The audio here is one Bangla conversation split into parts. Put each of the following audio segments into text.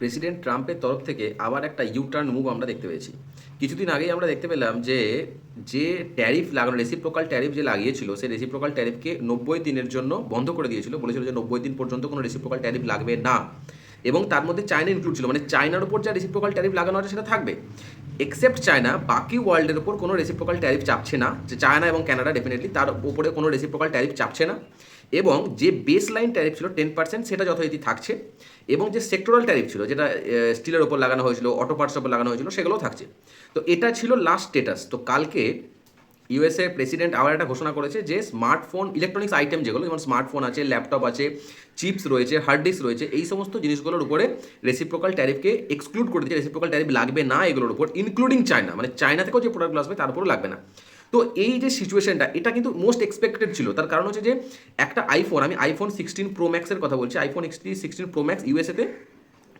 প্রেসিডেন্ট ট্রাম্পের তরফ থেকে আবার একটা ইউটার্ন মুভ আমরা দেখতে পেয়েছি। কিছুদিন আগেই আমরা দেখতে পেলাম যে যে ট্যারিফ লাগানো রেসিপ্রোকাল ট্যারিফ যে লাগিয়েছিল, সেই রেসিপ্রোকাল ট্যারিফকে নব্বই দিনের জন্য বন্ধ করে দিয়েছিল। বলেছিল যে নব্বই দিন পর্যন্ত কোনো রেসিপ্রোকাল ট্যারিফ লাগবে না। এবং তার মধ্যে চায়না ইনক্লুড ছিল। মানে চায়নার উপর যা রেসিপ্রোকাল ট্যারিফ লাগানো আছে সেটা থাকবে। এক্সেপ্ট চায়না বাকি ওয়ার্ল্ডের উপর কোনো রেসিপ্রোকাল ট্যারিফ চাপছে না। যে চায়না এবং ক্যানাডা ডেফিনেটলি তার উপরে কোনো রেসিপ্রোকাল ট্যারিফ চাপছে না। এবং যে বেস লাইন ট্যারিফ ছিল টেন পার্সেন্ট সেটা যথারীতি থাকছে। এবং যে সেক্টরাল ট্যারিফ ছিল, যেটা স্টিলের ওপর লাগানো হয়েছিল অটো পার্টসের ওপর লাগানো হয়েছিল, সেগুলোও থাকছে। তো এটা ছিল লাস্ট স্টেটাস তো কালকে ইউএসএ প্রেসিডেন্ট আবার একটা ঘোষণা করেছে যে স্মার্টফোন ইলেকট্রনিক্স আইটেম যেগুলো, যেমন স্মার্টফোন আছে ল্যাপটপ আছে চিপস রয়েছে হার্ড ডিস্ক রয়েছে, এই সমস্ত জিনিসগুলোর উপরে রেসিপ্রোকাল ট্যারিফকে এক্সক্লুড করে দিচ্ছে রেসিপ্রোকাল ট্যারিফ লাগবে না এগুলোর উপর ইনক্লুডিং চায়না মানে চায়না থেকেও যে প্রোডাক্টগুলো আসবে, তার উপরও লাগবে না। তো এই যে সিচুয়েশনটা এটা কিন্তু মোস্ট এক্সপেক্টেড ছিল। তার কারণ হচ্ছে যে একটা আইফোন আমি আইফোন সিক্সটিন প্রো ম্যাক্সের কথা বলছি আইফোন সিক্সটিন প্রো ম্যাক্স ইউএসএতে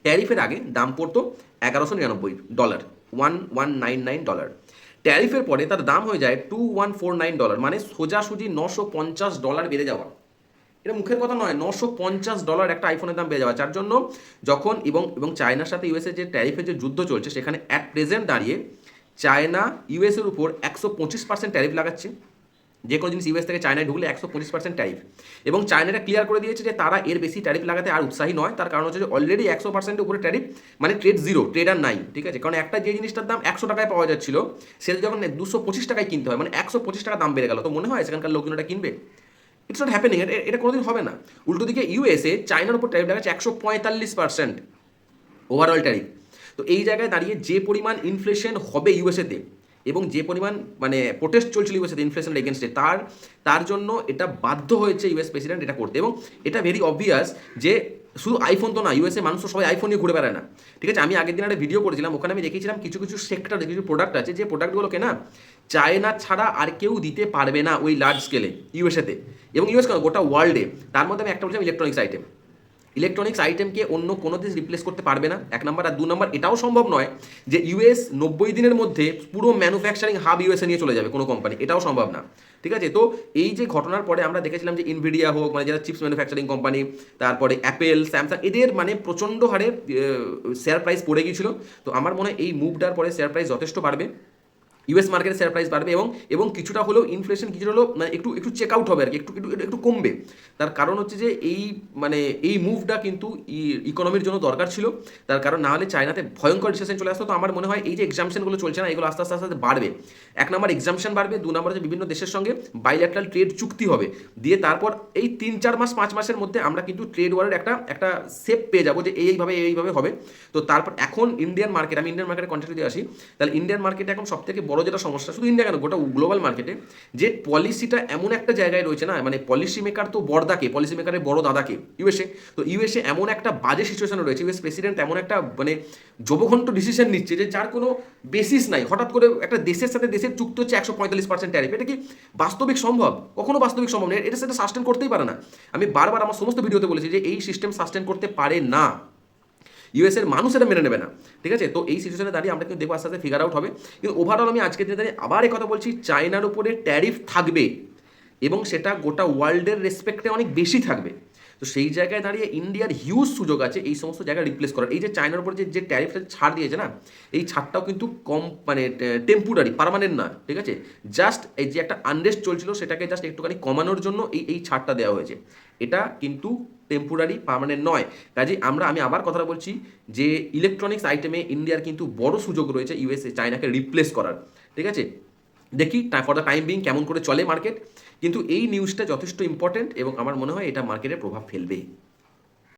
ট্যারিফের আগে দাম পড়তো এগারোশো নিরানব্বই dollar one one nine nine dollar ট্যারিফের পরে তার দাম হয়ে যায় two one four nine dollar মানে সোজাসুজি নশো পঞ্চাশ ডলার বেড়ে যাওয়া। এটা মুখের কথা নয়, নশো পঞ্চাশ ডলার একটা আইফোনের দাম বেড়ে যাওয়া। যার জন্য যখন এবং এবং চায়নার সাথে ইউএসএ যে ট্যারিফের যে যুদ্ধ চলছে, সেখানে অ্যাট প্রেজেন্ট দাঁড়িয়ে চায়না ইউএসের উপর একশো পঁচিশ পার্সেন্ট ট্যারিফ লাগাচ্ছে। যে কোনো জিনিস ইউএস থেকে চায়নায় ঢুকলে একশো পঁচিশ পার্সেন্ট ট্যারিফ এবং চায়নাটা ক্লিয়ার করে দিয়েছে যে তারা এর বেশি ট্যারিফ লাগাতে আর উৎসাহী নয়, তার কারণ হচ্ছে যে অলরেডি একশো পার্সেন্টের উপরে ট্যারিফ মানে ট্রেড জিরো ট্রেড আর নাই, ঠিক আছে? কারণ একটা যে জিনিসটার দাম একশো টাকায় পাওয়া যাচ্ছিল, সেটা যখন দুশো পঁচিশ টাকায় কিনতে হয় মানে একশো পঁচিশ টাকা দাম বেড়ে গেল, তো মনে হয় সেখানকার লোকজন এটা কিনবে? ইটস নট হ্যাপেনিং এটা কোনোদিন হবে না। উল্টো দিকে ইউএসএ চায়নার উপর ট্যারিফ লাগাচ্ছে একশো পঁয়তাল্লিশ পার্সেন্ট ওভারঅল ট্যারিফ তো এই জায়গায় দাঁড়িয়ে যে পরিমাণ ইনফ্লেশন হবে ইউএসএতে এবং যে পরিমাণ মানে প্রোটেস্ট চলছিল ইউএসএতে ইনফ্লেশন এগেনস্টে তার তার জন্য এটা বাধ্য হয়েছে ইউএস প্রেসিডেন্ট এটা করতে। এবং এটা ভেরি অবভিয়াস যে শুধু আইফোন তো না ইউএসএ মানুষ সবাই আইফোন নিয়ে ঘুরে বেড়ায় না। ঠিক আছে? আমি আগের দিন একটা ভিডিও করেছিলাম, ওখানে আমি দেখিয়েছিলাম কিছু কিছু সেক্টর কিছু প্রোডাক্ট আছে, যে প্রোডাক্টগুলোকে না চায়না ছাড়া আর কেউ দিতে পারবে না ওই লার্জ স্কেলে ইউএসএতে এবং ইউএস গোটা ওয়ার্ল্ডে তার মধ্যে আমি একটা বলছিলাম ইলেকট্রনিক্স আইটেম ইলেকট্রনিক্স আইটেমকে অন্য কোনো দেশ রিপ্লেস করতে পারবে না। এক নম্বর আর দু নম্বর, এটাও সম্ভব নয় যে ইউএস নব্বই দিনের মধ্যে পুরো ম্যানুফ্যাকচারিং হাব ইউএসএ নিয়ে চলে যাবে কোনো কোম্পানি এটাও সম্ভব না। ঠিক আছে? তো এই যে ঘটনার পরে আমরা দেখেছিলাম যে ইনভিডিয়া হোক মানে যারা চিপস ম্যানুফ্যাকচারিং কোম্পানি তারপরে অ্যাপেল স্যামসাং এদের মানে প্রচণ্ড হারে শেয়ার প্রাইস পড়ে গিয়েছিল। তো আমার মনে হয় এই মুভটার পরে শেয়ার প্রাইস যথেষ্ট বাড়বে। ইউএস মার্কেটে শেয়ার প্রাইস বাড়বে এবং এবং কিছুটা হলেও ইনফ্লেশন কিছুটা হলেও মানে একটু একটু চেক আউট হবে আর কি, একটু একটু একটু কমবে। তার কারণ হচ্ছে যে এই মানে এই মুভটা কিন্তু ইকোনমির জন্য দরকার ছিল। তার কারণ না হলে চায়নাতে ভয়ঙ্কর রিসেশন চলে আসতো। তো আমার মনে হয় এই যে এক্সামশনগুলো চলছে না, এগুলো আস্তে আস্তে আস্তে বাড়বে। এক নম্বর এক্সামশন বাড়বে, দু নম্বর হচ্ছে বিভিন্ন দেশের সঙ্গে বাইল্যাটারাল ট্রেড চুক্তি হবে। দিয়ে তারপর এই তিন, চার মাস, পাঁচ মাসের মধ্যে আমরা কিন্তু ট্রেড ওয়ারের একটা একটা সেপ পেয়ে যাব যে এইভাবে এইভাবে হবে। তো তারপর এখন ইন্ডিয়ান মার্কেট আমি ইন্ডিয়ান মার্কেটে কন্ট্যাক্ট দিয়ে আসি, তাহলে ইন্ডিয়ান মার্কেটে এখন সব থেকে বড় যেটা সমস্যা, শুধু ইন্ডিয়া কেন, গোটা গ্লোবাল মার্কেটে যে পলিসিটা এমন একটা জায়গায় রয়েছে না মানে পলিসি মেকার তো বড়দাকে পলিসি মেকারের বড় দাদাকে ইউএসএ তো ইউএসএ এমন একটা বাজে সিচুয়েশনে রয়েছে ইউএস প্রেসিডেন্ট এমন একটা মানে জবঘন্ত ডিসিশন নিচ্ছে যে যার কোনো বেসিস নাই, হঠাৎ করে একটা দেশের সাথে দেশের চুক্তি হচ্ছে একশো পঁয়তাল্লিশ পার্সেন্ট ট্যারিফ এটা কি বাস্তবিক সম্ভব? কখনো বাস্তবিক সম্ভব নয়, এটা সেটা সাস্টেন করতেই পারে না। আমি বারবার আমার সমস্ত ভিডিওতে বলেছি যে এই সিস্টেম সাস্টেন করতে পারে না। ইউএসের মানুষ এটা মেনে নেবে না। ঠিক আছে? তো এই সিচুয়েশনে দাঁড়িয়ে আমরা কিন্তু দেখব আস্তে আস্তে ফিগার আউট হবে। কিন্তু ওভারঅল আমি আজকের দিনে দাঁড়িয়ে আবার কথা বলছি, চায়নার উপরে ট্যারিফ থাকবে এবং সেটা গোটা ওয়ার্ল্ডের রেসপেক্টে অনেক বেশি থাকবে। তো সেই জায়গায় দাঁড়িয়ে ইন্ডিয়ার হিউজ সুযোগ আছে এই সমস্ত জায়গায় রিপ্লেস করার। এই যে চায়নার উপর যে যে ট্যারিফটা ছাড় দিয়েছে না, এই ছাড়টাও কিন্তু কম মানে টেম্পোরারি পারমানেন্ট না ঠিক আছে? জাস্ট এই যে একটা আনরেস্ট চলছিল, সেটাকে জাস্ট একটুখানি কমানোর জন্য এই এই ছাড়টা দেওয়া হয়েছে। এটা কিন্তু টেম্পোরারি পার্মানেন্ট নয়। কাজে আমরা, আমি আবার কথাটা বলছি যে ইলেকট্রনিক্স আইটেমে ইন্ডিয়ার কিন্তু বড় সুযোগ রয়েছে ইউএসএ চায়নাকে রিপ্লেস করার। ঠিক আছে? দেখি ফর দ্য টাইম বিং কেমন করে চলে মার্কেট কিন্তু এই নিউজটা যথেষ্ট ইম্পর্টেন্ট এবং আমার মনে হয় এটা মার্কেটে প্রভাব ফেলবে